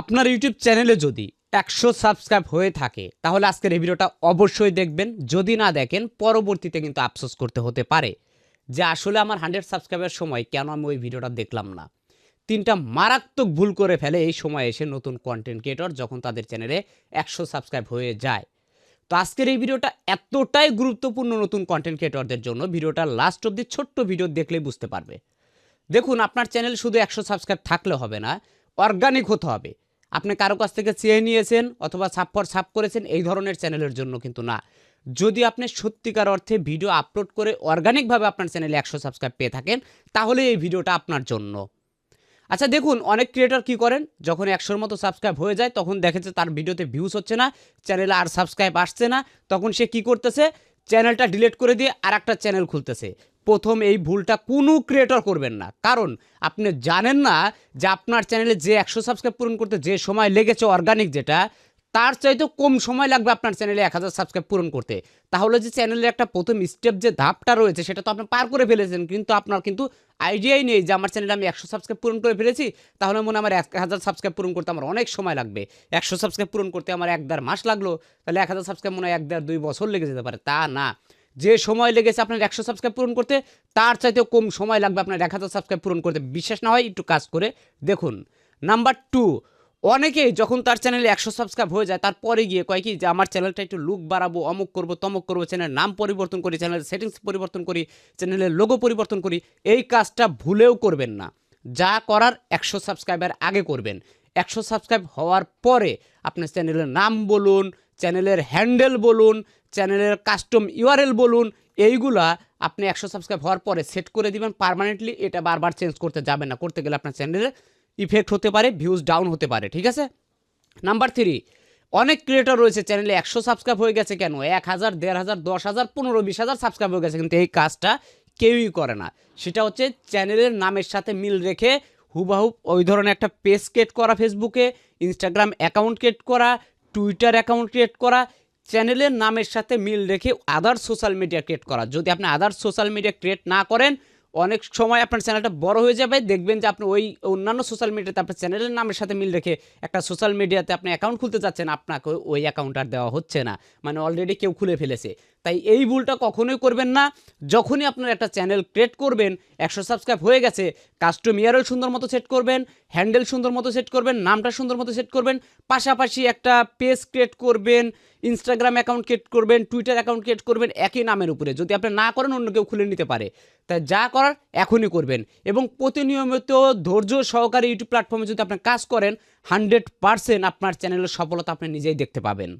আপনার ইউটিউব চ্যানেলে যদি একশো সাবস্ক্রাইব হয়ে থাকে, তাহলে আজকের এই ভিডিওটা অবশ্যই দেখবেন। যদি না দেখেন, পরবর্তীতে কিন্তু আফসোস করতে হতে পারে যে আসলে আমার হান্ড্রেড সাবস্ক্রাইবের সময় কেন আমি ওই ভিডিওটা দেখলাম না। তিনটা মারাত্মক ভুল করে ফেলে এই সময় এসে নতুন কন্টেন্ট ক্রিয়েটর যখন তাদের চ্যানেলে একশো সাবস্ক্রাইব হয়ে যায়। তো আজকের এই ভিডিওটা এতটাই গুরুত্বপূর্ণ নতুন কন্টেন্ট ক্রিয়েটরদের জন্য, ভিডিওটা লাস্ট অব্দি ছোট্ট ভিডিও দেখলেই বুঝতে পারবে। দেখুন, আপনার চ্যানেল শুধু একশো সাবস্ক্রাইব থাকলে হবে না অর্গানিক হতে হবে। আপনি কারও কাছ থেকে চেয়ে নিয়েছেন অথবা ছাপ পর ছাপ করেছেন, এই ধরনের চ্যানেলের জন্য কিন্তু না। যদি আপনি সত্যিকার অর্থে ভিডিও আপলোড করে অর্গানিকভাবে আপনার চ্যানেলে একশো সাবস্ক্রাইব পেয়ে থাকেন, তাহলে এই ভিডিওটা আপনার জন্য। আচ্ছা দেখুন, অনেক ক্রিয়েটর কি করেন? যখন একশোর মতো সাবস্ক্রাইব হয়ে যায়, তখন দেখেছে তার ভিডিওতে ভিউজ হচ্ছে না, চ্যানেলে আর সাবস্ক্রাইব আসছে না, তখন সে কি করতেছে? চ্যানেলটা ডিলিট করে দিয়ে আর একটা চ্যানেল খুলতেছে। প্রথম এই ভুলটা কোনো ক্রিয়েটর করবেন না। কারণ আপনি জানেন না যে আপনার চ্যানেলে যে একশো সাবস্ক্রাইব পূরণ করতে যে সময় লেগেছে অর্গানিক যেটা, তার চাইতে কম সময় লাগবে আপনার চ্যানেলে এক হাজার সাবস্ক্রাইব পূরণ করতে। তাহলে যে চ্যানেলের একটা প্রথম স্টেপ যে ধাপটা রয়েছে, সেটা তো আপনি পার করে ফেলেছেন, কিন্তু আপনার কিন্তু আইডিয়াই নেই যে আমার চ্যানেলে আমি একশো সাবস্ক্রাইব পূরণ করে ফেলেছি, তাহলে মনে আমার এক হাজার সাবস্ক্রাইব পূরণ করতে আমার অনেক সময় লাগবে। একশো সাবস্ক্রাইব পূরণ করতে আমার এক দেড় মাস লাগল, তাহলে এক হাজার সাবস্ক্রাইব মনে হয় এক দেড় দুই বছর লেগে যেতে পারে। তা না। যে সময় লেগেছে আপনার একশো সাবস্ক্রাইব পূরণ করতে, তার চাইতেও কম সময় লাগবে আপনার এক হাজার সাবস্ক্রাইব পূরণ করতে। বিশ্বাস না হয়, একটু কাজ করে দেখুন। নাম্বার টু অনেকেই যখন তার চ্যানেলে একশো সাবস্ক্রাইব হয়ে যায়, তারপরে গিয়ে কয় কি যে, আমার চ্যানেলটা একটু লুক বাড়াবো, অমুক করব, তমক করব চ্যানেলের নাম পরিবর্তন করি চ্যানেলের সেটিংস পরিবর্তন করি চ্যানেলের লোগো পরিবর্তন করি, এই কাজটা ভুলেও করবেন না। যা করার একশো সাবস্ক্রাইবার আগে করবেন। একশো সাবস্ক্রাইব হওয়ার পরে আপনার চ্যানেলের নাম বলুন চ্যানেলের হ্যান্ডেল বলুন, চ্যানেলের কাস্টম ইউআরএল বলুন, এইগুলা আপনি একশো সাবস্ক্রাইব হওয়ার পরে সেট করে দিবেন, পারমানেন্টলি এটা বারবার চেঞ্জ করতে যাবেন না। করতে গেলে আপনার চ্যানেলের ইফেক্ট হতে পারে, ভিউজ ডাউন হতে পারে, ঠিক আছে? নাম্বার থ্রি, অনেক ক্রিয়েটর রয়েছে চ্যানেলে একশো সাবস্ক্রাইব হয়ে গেছে কেন? এক হাজার, দেড় হাজার, দশ হাজার, পনেরো, বিশ হাজার সাবস্ক্রাইব হয়ে গেছে, কিন্তু এই কাজটা কেউই করে না। সেটা হচ্ছে চ্যানেলের নামের সাথে মিল রেখে হুবাহুব ওই ধরনের একটা পেজ ক্রিয়েট করা ফেসবুকে ইনস্টাগ্রাম অ্যাকাউন্ট ক্রিয়েট করা টুইটার অ্যাকাউন্ট ক্রিয়েট করা চ্যানেলের নামের সাথে মিল রেখে আদার সোশ্যাল মিডিয়া ক্রিয়েট করা। যদি আপনি আদার সোশ্যাল মিডিয়া ক্রিয়েট না করেন, অনেক সময় আপনার চ্যানেলটা বড় হয়ে যাবে, দেখবেন যে আপনি ওই অন্যান্য সোশ্যাল মিডিয়াতে আপনার চ্যানেলের নামের সাথে মিল রেখে একটা সোশ্যাল মিডিয়াতে আপনি অ্যাকাউন্ট খুলতে যাচ্ছেন, আপনাকে ওই অ্যাকাউন্ট আর দেওয়া হচ্ছে না। মানে অলরেডি কেউ খুলে ফেলেছে। তাই এই ভুলটা কখনোই করবেন না। যখনই আপনার একটা চ্যানেল ক্রিয়েট করবেন, একশো সাবস্ক্রাইব হয়ে গেছে কাস্টম ইয়ারও সুন্দর মতো সেট করবেন হ্যান্ডেল সুন্দর মতো সেট করবেন, নামটা সুন্দর মতো সেট করবেন, পাশাপাশি একটা পেজ ক্রিয়েট করবেন ইনস্টাগ্রাম অ্যাকাউন্ট ক্রিয়েট করবেন টুইটার অ্যাকাউন্ট ক্রিয়েট করবেন একই নামের উপরে। যদি আপনি না করেন, অন্য কেউ খুলে নিতে পারে। তাই যা করার এখনই করবেন এবং প্রতিনিয়মিত ধৈর্য সহকারে ইউটিউব প্ল্যাটফর্মে যদি আপনি কাজ করেন হান্ড্রেড পারসেন্ট আপনার চ্যানেলের সফলতা আপনি নিজেই দেখতে পাবেন।